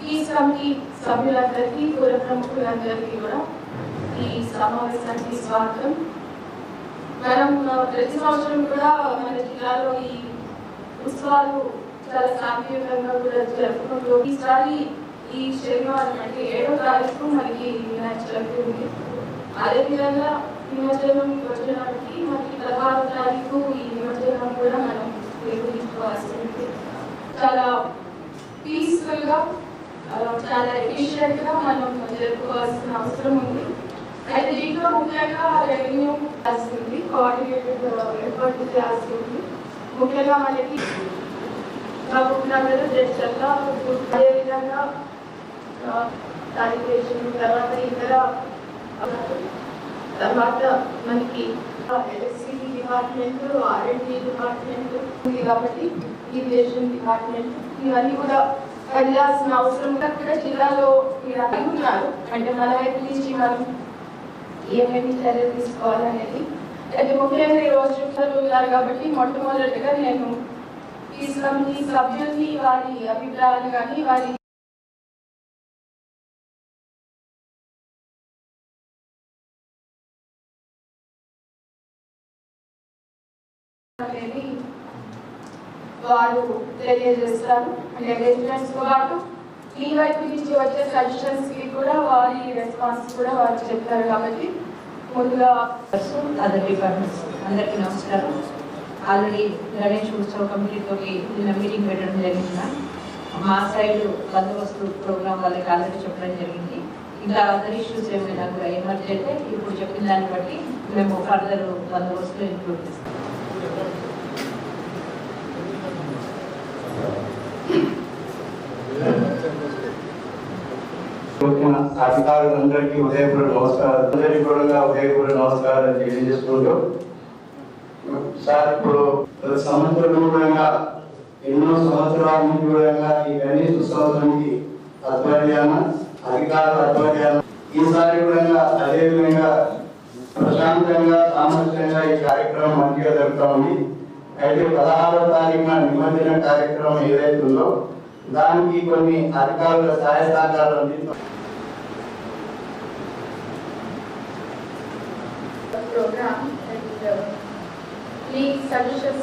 Peace committee సభ్యులందరికీ కుల ప్రముఖులందరికీ కూడా ఈ సమావేశానికి స్వాగతం. మనం ప్రతి సంవత్సరం కూడా మన జిల్లాలో ఈ ఉత్సవాలు చాలా శాంతియుతంగా కూడా జరుపుకుంటూ ఈసారి ఈ శనివారం అంటే ఏడో తారీఖు మనకి వినాయక చవితి ఉంది. అదేవిధంగా నిమజ్జనం నిమజ్జనానికి మనకి పదహారో తారీఖు ఈ నిమజ్జనం కూడా మనం నిర్వహించుకోవాల్సి ఉంటుంది. చాలా పీస్ఫుల్ గా ఆ, చాలా ఎఫిషియెంట్ గా మనం జరుపుకోవాల్సిన అవసరం ఉంది అయితే దీంట్లో ముఖ్యంగా రెవెన్యూ రాస్తుంది కోఆర్డినేటెడ్ ఎఫర్ట్ చేయాల్సింది ముఖ్యంగా మనకి మహబూబ్ నగర్ జడ్చర్ల అదేవిధంగా శానిటేషన్ తర్వాత ఇతర తర్వాత మనకి ఎల్ఎస్సి డిపార్ట్మెంట్ ఆర్ఎండి డిపార్ట్మెంట్ ఉంది కాబట్టి ఇరిగేషన్ డిపార్ట్మెంట్ ఇవన్నీ కూడా వెళ్ళాల్సిన అవసరం కూడా జిల్లాలో ఉన్నారు. అంటే మన వైపు నుంచి మనం ఏమేమి చర్యలు తీసుకోవాలనేది. అంటే ముఖ్యంగా ఈరోజు చెప్తారు ఉన్నారు కాబట్టి మొట్టమొదటిగా నేను ఈ సభ్యుల్ని వారి అభిప్రాయాలు కానీ వారి అనేది వారు తెలియజేస్తారు. అంటే రెసిడెంట్స్తో పాటు ఈ వైపు నుంచి వచ్చే సజెషన్స్కి కూడా వారి రెస్పాన్స్ కూడా వారు చెప్తారు కాబట్టి ముందుగా అదర్ డిపార్ట్మెంట్స్ అందరికీ నమస్కారం. ఆల్రెడీ గణేష్ ఉత్సవ కమిటీతో నిన్న మీటింగ్ పెట్టడం జరిగింది. మా సైడ్ బందోబస్తు ప్రోగ్రామ్ వాళ్ళకి ఆల్రెడీ చెప్పడం జరిగింది. ఇంకా అదర్ ఇష్యూస్ ఏమైనా కూడా ఎమర్జీ అయితే ఇప్పుడు చెప్పిన దాన్ని బట్టి మేము ఫర్దర్ బందోబస్తు ఇంక్లూడ్ చేస్తాం. అధికారులందరికీ ఉదయపూర్వ నమస్కారం అందరికీ కూడా ఉదయపూర్వ నమస్కారం తెలియజేసుకుంటూ సార్ ఇప్పుడు ప్రతి సంవత్సరం కూడా ఎన్నో సంవత్సరాల నుంచి కూడా ఈ గణేష్ ఉత్సవానికి ఆధ్వర్యాన అధికారుల ఆధ్వర్యాన ఈసారి కూడా అదే విధంగా ప్రశాంతంగా సామర్థ్యంగా ఈ కార్యక్రమం మంచిగా జరుగుతూ ఉంది. అయితే పదహారో తారీఖున నిమజ్జన కార్యక్రమం ఏదైతే ఉందో దానికి కొన్ని అధికారుల సహాయ సహకారాలు అందిస్తాం. Program and uh, please suggestions.